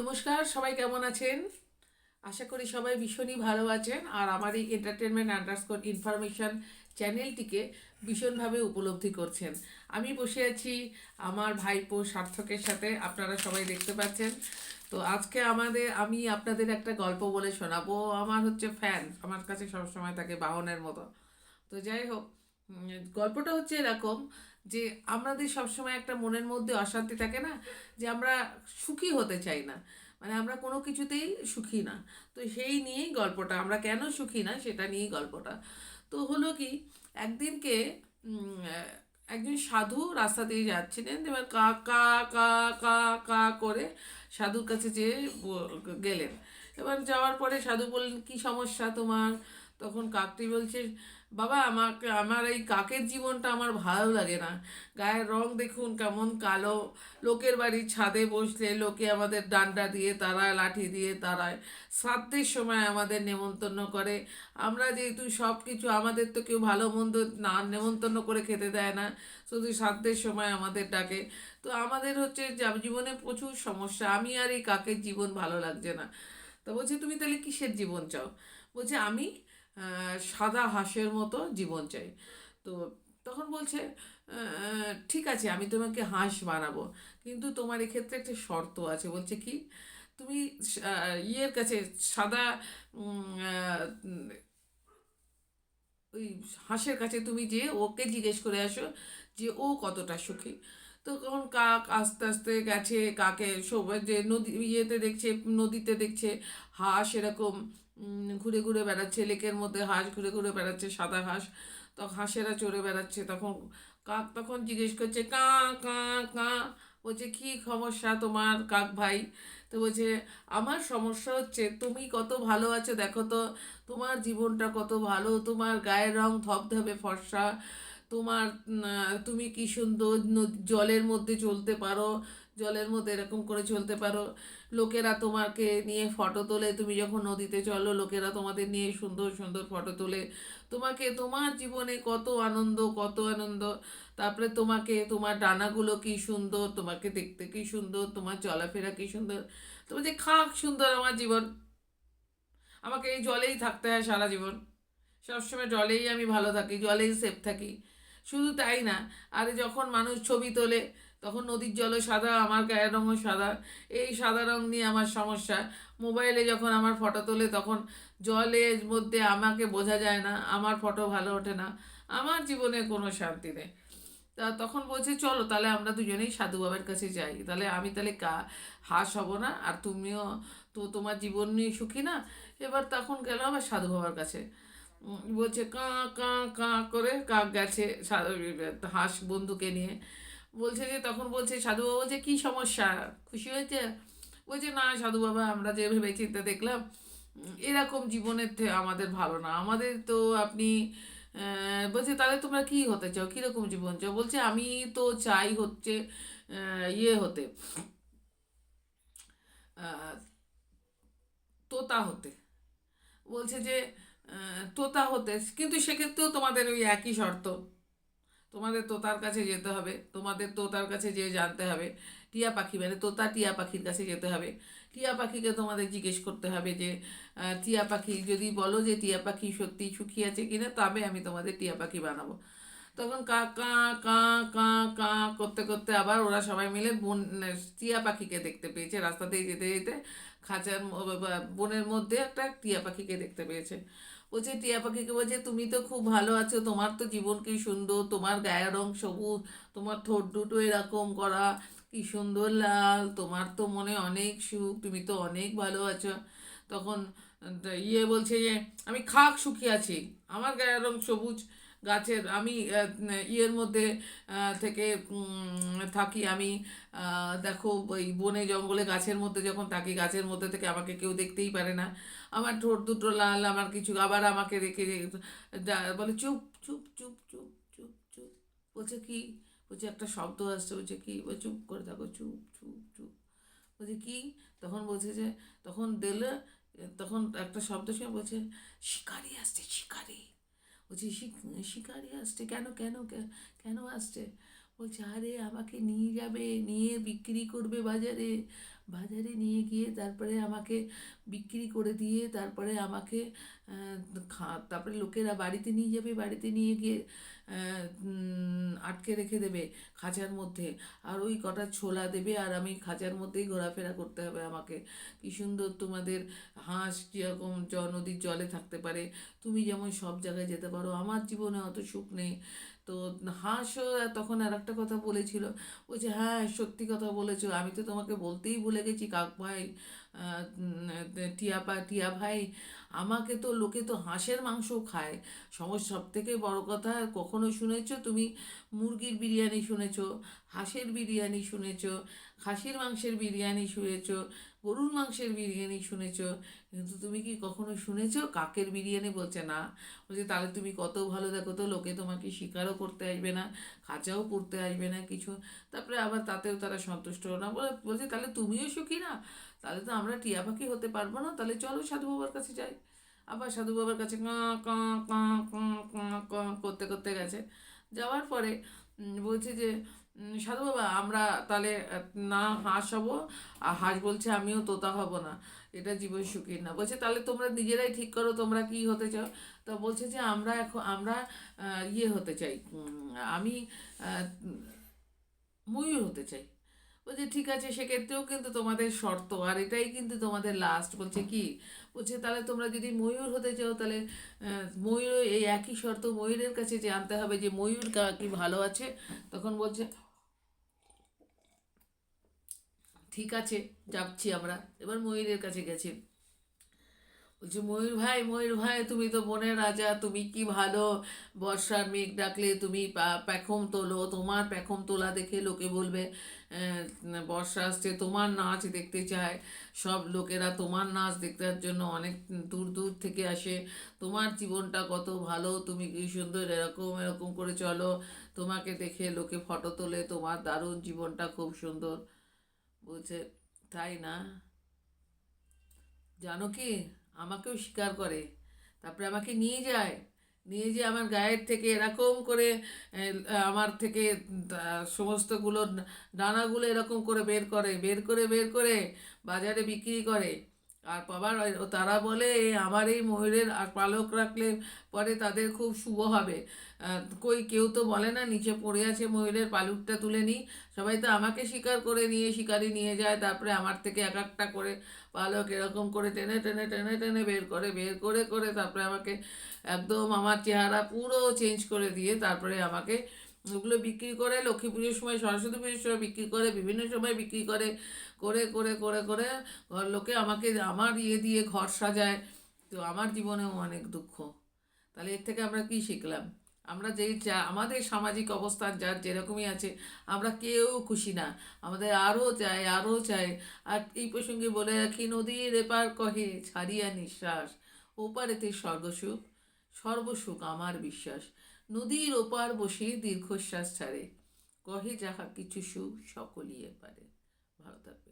নমস্কার, সবাই কেমন আছেন? আশা করি সবাই ভীষণই ভালো আছেন। আর আমার এই এন্টারটেনমেন্ট আন্ডারস্কোর ইনফরমেশন চ্যানেলটিকে ভীষণভাবে উপলব্ধি করছেন। আমি বসে আছি আমার ভাইপো সার্থকের সাথে, আপনারা সবাই দেখতে পাচ্ছেন। তো আজকে আমাদের, আমি আপনাদের একটা গল্প বলে শোনাবো। আমার হচ্ছে ফ্যান আমার কাছে সবসময় থাকে বাহনের মতো। তো যাই হোক গল্পটা হচ্ছে এরকম যে আমাদের সবসময় একটা মনের মধ্যে অশান্তি থাকে না, যে আমরা সুখী হতে চাই না। মানে আমরা কোনো কিছুতেই সুখী না। তো সেই নিয়েই গল্পটা, আমরা কেন সুখী না সেটা নিয়েই গল্পটা। তো হলো কি, একদিনকে একজন সাধু রাস্তা দিয়ে যাচ্ছিলেন, এবার কা কা কা কা কা করে সাধুর কাছে যেয়ে গেলেন। এবার যাওয়ার পরে সাধু বললেন, কি সমস্যা তোমার? তখন কাকটি বলছে, বাবা, আমাকে, আমার এই কাকের জীবনটা আমার ভালো লাগে না। গায়ের রং দেখুন কেমন কালো। লোকের বাড়ির ছাদে বসলে লোকে আমাদের ডান্ডা দিয়ে তারায়, লাঠি দিয়ে তারায়। শ্রাদ্ধের সময় আমাদের নেমন্তন্ন করে। আমরা যেহেতু সব কিছু আমাদের তো কেউ ভালো মন্দ না নেমন্তন্ন করে খেতে দেয় না, শুধু শ্রাদ্ধের সময় আমাদের ডাকে। তো আমাদের হচ্ছে জীবনে প্রচুর সমস্যা। আমি আর এই কাকের জীবন ভালো লাগছে না। তো বলছে, তুমি তাহলে কিসের জীবন চাও? বলছে, আমি সাদা হাঁসের মতো জীবন চাই। তো তখন বলছে ঠিক আছে, আমি তোমাকে হাঁস বানাবো, কিন্তু তোমার এক্ষেত্রে একটা শর্ত আছে। বলছে কি, তুমি ইয়ের কাছে সাদা ওই হাঁসের কাছে তুমি যে ওকে জিজ্ঞেস করে আসো যে ও কতটা সুখী। তো তখন কাক আস্তে আস্তে গেছে, কাকে যে নদী, ইয়েতে দেখছে, নদীতে দেখছে, হাঁস এরকম ঘুরে ঘুরে বেড়াচ্ছে, লেকের মধ্যে হাঁস, ঘুরে ঘুরে বেড়াচ্ছে, সাদা হাঁস। তখন হাঁসেরা চড়ে বেড়াচ্ছে, তখন কাক তখন জিজ্ঞেস করছে, কা কা কা? বলছে, কি সমস্যা তোমার কাক ভাই? তো বলছে, আমার সমস্যা হচ্ছে, তুমি কত ভালো আছো, দেখো তো, তোমার জীবনটা কত ভালো, তোমার গায়ের রং ধবধবে ফর্সা, তোমার তুমি কি সুন্দর, নদ- জলের মধ্যে চলতে পারো জলের মধ্যে এরকম করে চলতে পারো। লোকেরা তোমাকে নিয়ে ফটো তোলে। তুমি যখন নদীতে চলো, লোকেরা তোমাদের নিয়ে সুন্দর সুন্দর ফটো তোলে। তোমাকে, তোমার জীবনে কত আনন্দ কত আনন্দ। তারপরে তোমাকে, তোমার ডানাগুলো কি সুন্দর, তোমাকে দেখতে কি সুন্দর, তোমার চলাফেরা কি সুন্দর। তোমার যে খাক সুন্দর আমার জীবন। আমাকে এই জলেই থাকতে হয় সারা জীবন। সবসময় জলেই আমি ভালো থাকি, জলেই সেফ থাকি। শুধু তাই না, আর যখন মানুষ ছবি তোলে তখন নদীর জলও সাদা, আমার গায়ের রঙও সাদা। এই সাদা রঙ নিয়ে আমার সমস্যা। মোবাইলে যখন আমার ফটো তোলে তখন জলের মধ্যে আমাকে বোঝা যায় না, আমার ফটো ভালো ওঠে না। আমার জীবনে কোনো শান্তি নেই। তা তখন বলছে, চলো তাহলে আমরা দুজনেই সাধু বাবার কাছে যাই। তাহলে আমি তাহলে কা হাঁস হব না, আর তুমিও তো তোমার জীবন নিয়ে সুখী না? এবার তখন গেল আবার সাধু বাবার কাছে। বলছে, কাঁ কাঁ কাঁ করে কাক গেছে সা- হাঁস বন্ধুকে নিয়ে। বলছে যে, তখন বলছে, সাধু বাবা বলছে, কী সমস্যা? খুশি হয়েছে? বলছে, না সাধু বাবা, আমরা যে ভেবে চিন্তে দেখলাম, এরকম জীবনের আমাদের ভালো না। আমাদের তো আপনি বলছে, তাহলে তোমরা কি হতে চাও? কীরকম জীবন চাও? বলছে, আমি তো চাই হচ্ছে ইয়ে হতে। তোতা হতে। বলছে যে তোতা হতে। কিন্তু সেক্ষেত্রেও তোমাদের ওই একই শর্ত। তোমাদের তোতার কাছে যেতে হবে, তোমাদের তোতার কাছে যেয়ে জানতে হবে, টিয়া পাখি মানে তোতা টিয়া পাখির কাছে যেতে হবে। টিয়া পাখিকে তোমাদের জিজ্ঞেস করতে হবে যে টিয়া পাখি যদি বলো যে টিয়া পাখি সত্যি সুখী আছে কিনা, তবে আমি তোমাদের টিয়া পাখি বানাবো। তখন কা কা কা কা কা করতে করতে আবার ওরা সবাই মিলে বন, টিয়া পাখিকে দেখতে পেয়েছে। রাস্তা দিয়ে যেতে যেতে খাঁচার বনের মধ্যে একটা টিয়া পাখিকে দেখতে পেয়েছে। বলছে টিয়া পাখিকে বলছে তুমি তো খুব ভালো আছো, তোমার তো জীবন কি সুন্দর, তোমার গায়ের রং সবুজ, তোমার ঠোঁট দুটো এরকম করা, কি সুন্দর লাল, তোমার তো মনে অনেক সুখ, তুমি তো অনেক ভালো আছো। তখন ইয়ে বলছে যে, আমি খাক সুখী আছি, আমার গায়ের রং সবুজ গাছের, আমি ইয়ের মধ্যে থেকে থাকি। আমি দেখো, ওই বনে জঙ্গলে গাছের মধ্যে যখন থাকি, গাছের মধ্যে থেকে আমাকে কেউ দেখতেই পারে না। আমার ঠোঁট দুটো লাল, আমার কিছু, আবার আমাকে রেখে বলে, চুপ চুপ চুপ চুপ চুপ চুপ। বলছে, কি? বলছে, একটা শব্দ আসছে। বলছে, কি? বলছে চুপ করে থাকো, চুপ চুপ চুপ। বলছে, কি? তখন বলছে যে, তখন দিলে, তখন একটা শব্দ শুনে বলছে, শিকারি আসছে, শিকারি। বলছি, "শিক- শিকারি আসছে, কেন কেন কেন আসছে? বলছে, আরে, আমাকে নিয়ে যাবে, নিয়ে বিক্রি করবে বাজারে। বাজারে নিয়ে গিয়ে তারপরে আমাকে বিক্রি করে দিয়ে তারপরে আমাকে খা, তারপরে লোকেরা বাড়িতে নিয়ে যাবে, বাড়িতে নিয়ে গিয়ে আটকে রেখে দেবে খাঁচার মধ্যে। আর ওই কটা ছোলা দেবে আর আমি খাঁচার মধ্যেই ঘোরাফেরা করতে হবে আমাকে। কি সুন্দর তোমাদের হাঁস যেরকম নদীর জলে থাকতে পারে। তুমি যেমন সব জায়গায় যেতে পারো। আমার জীবনে অত সুখ নেই। তো হাঁসও তখন আর একটা কথা বলেছিল বলছে হ্যাঁ সত্যি কথা বলেছ, আমি তো তোমাকে বলতেই ভুলে গেছি, কাক ভাই টিয়া পা, টিয়া ভাই, আমাকে তো লোকে তো হাঁসের মাংসও খায়। সমস্ত সব থেকে বড় কথা, কখনো শুনেছো তুমি মুরগির বিরিয়ানি শুনেছো, হাঁসের বিরিয়ানি শুনেছো, খাসির মাংসের বিরিয়ানি শুনেছো, গরুর মাংসের বিরিয়ানি শুনেছো? কিন্তু তুমি কি কখনো শুনেছো? কাকের বিরিয়ানি বলছে না। বলছে, তাহলে তুমি কত ভালো দেখো তো, লোকে তোমাকে শিকারও করতে আসবে না, খাঁচাও করতে আসবে না কিছু। তারপরে আবার তাতেও তারা সন্তুষ্ট না। বলে, বলছে, তাহলে তুমিও সুখী না? তাহলে তো আমরা টিয়া পাখি হতে পারব না, তাহলে চলো সাধু বাবার কাছে যাই। আবার সাধু বাবার কাছে কাঁ কাঁ কাঁ করতে করতে গেছে। যাওয়ার পরে বলছে যে সাধু বাবা, আমরা তাহলে, না হাঁস হব আর হাঁস বলছে, আমিও তোতা হব না। এটা জীবন সুখী না। বলছে, তাহলে তোমরা নিজেরাই ঠিক করো, তোমরা কি হতে চাও? তো বলছে যে, আমরা এখন, আমরা ইয়ে হতে চাই আমি ময়ূর হতে চাই। বলছে, ঠিক আছে, সেক্ষেত্রেও কিন্তু তোমাদের শর্ত। আর এটাই কিন্তু তোমাদের লাস্ট বলছে কি? বলছে, তাহলে তোমরা যদি ময়ূর হতে চাও, তাহলে ময়ূর এই একই শর্ত ময়ূরের কাছে জানতে হবে যে ময়ূর কি ভালো আছে? তখন বলছে, ঠিক আছে, যাচ্ছি আমরা। এবার ময়ূরের কাছে গেছে। বলছে, ময়ূর ভাই ময়ূর ভাই, তুমি তো বনের রাজা, তুমি কি ভালো? বর্ষার মেঘ ডাকলে তুমি পেখম তোলো, তোমার পেখম তোলা দেখে লোকে বলবে বর্ষা আসছে, তোমার নাচ দেখতে চায়। সব লোকেরা তোমার নাচ দেখার জন্য অনেক দূর দূর থেকে আসে। তোমার জীবনটা কত ভালো, তুমি কি সুন্দর, এরকম এরকম করে চলো। তোমাকে দেখে লোকে ফটো তোলে, তোমার দারুণ জীবনটা খুব সুন্দর। বলছে, তাই না? জানো কি? আমাকেও শিকার করে। তারপরে আমাকে নিয়ে যায়। নিয়ে যেয়ে আমার গায়ের থেকে এরকম করে আমার থেকে সমস্তগুলো ডানাগুলো এরকম করে বের করে বের করে বের করে বাজারে বিক্রি করে। আর বাবার তারা বলে আমার এই ময়ূরের আর পালক রাখলে পরে তাদের খুব শুভ হবে। কই কেউ তো বলে না, নিচে পড়ে আছে ময়ূরের পালকটা তুলে নিই সবাই তো আমাকে শিকার করে নিয়ে, শিকারি নিয়ে যায়, তারপরে আমার থেকে এক একটা করে পালক এরকম করে টেনে টেনে টেনে টেনে বের করে বের করে করে তারপরে আমাকে একদম আমার চেহারা পুরো চেঞ্জ করে দিয়ে তারপরে আমাকে ওগুলো বিক্রি করে, লক্ষ্মী পুজোর সময়, সরস্বতী পুজোর সময় বিক্রি করে, বিভিন্ন সময় বিক্রি করে করে করে করে করে ঘর লোকে আমাকে আমার ইয়ে দিয়ে ঘর সাজায়। তো আমার জীবনেও অনেক দুঃখ। তাহলে এর থেকে আমরা কি শিখলাম? আমরা যে যা, আমাদের সামাজিক অবস্থান যার যেরকমই আছে, আমরা কেউ খুশি না। আমাদের আরও চাই আরও চাই আর এই প্রসঙ্গে বলে রাখি, নদীর এপার কহে, ছাড়িয়া নিঃশ্বাস। ওপারেতে স্বর্গসুখ, সর্বসুখ আমার বিশ্বাস। নদীর ওপার বসে দীর্ঘশ্বাস ছাড়ে। কহে যাহা কিছু সুখ, সকলই এপারে। ভালো থাকবে